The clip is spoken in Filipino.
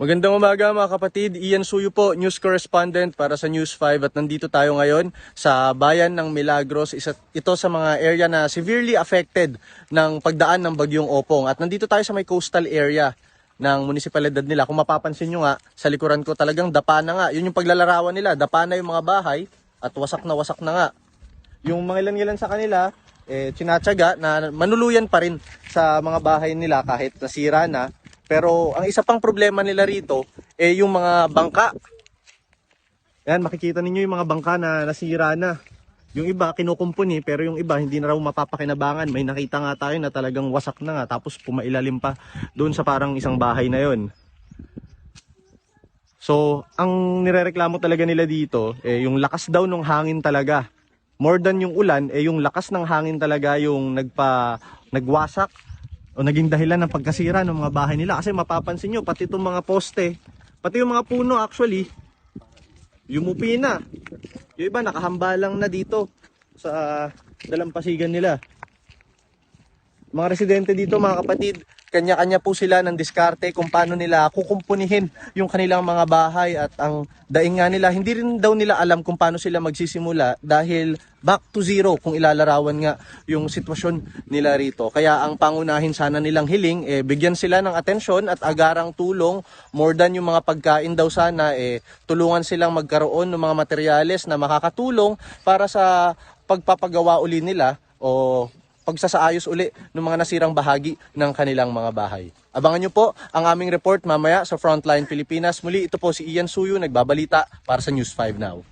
Magandang umaga mga kapatid. Ian Suyo po, news correspondent para sa News 5 at nandito tayo ngayon sa bayan ng Milagros. Isa, ito sa mga area na severely affected ng pagdaan ng bagyong Opong. At nandito tayo sa may coastal area ng munisipalidad nila. Kung mapapansin nyo nga, sa likuran ko talagang dapa na nga. Yun yung paglalarawan nila. Dapa na yung mga bahay at wasak na wasak na nga. Yung mga ilan-ilan sa kanila, eh, tinatsaga na manuluyan pa rin sa mga bahay nila kahit nasira na. Pero ang isa pang problema nila rito, eh yung mga bangka. Yan, makikita ninyo yung mga bangka na nasira na. Yung iba kinukumpuni pero yung iba hindi na raw mapapakinabangan. May nakita nga tayo na talagang wasak na nga tapos pumailalim pa doon sa parang isang bahay na yon. So, ang nirereklamo talaga nila dito, eh, yung lakas daw ng hangin talaga. More than yung ulan, eh, yung lakas ng hangin talaga yung nagpa, nagwasak o naging dahilan ng pagkasira ng mga bahay nila. Kasi mapapansin nyo, pati itong mga poste, pati yung mga puno actually, yumupi na. Yung iba nakahambalang na dito sa dalampasigan nila. Mga residente dito mga kapatid, kanya-kanya po sila ng diskarte kung paano nila kukumpunihin yung kanilang mga bahay at ang daing nga nila, hindi rin daw nila alam kung paano sila magsisimula dahil back to zero kung ilalarawan nga yung sitwasyon nila rito. Kaya ang pangunahin sana nilang hiling, eh, bigyan sila ng atensyon at agarang tulong more than yung mga pagkain daw sana, eh, tulungan silang magkaroon ng mga materyales na makakatulong para sa pagpapagawa uli nila o pagsasaayos uli ng mga nasirang bahagi ng kanilang mga bahay. Abangan nyo po ang aming report mamaya sa Frontline Pilipinas. Muli ito po si Ian Suyo, nagbabalita para sa News 5 Now.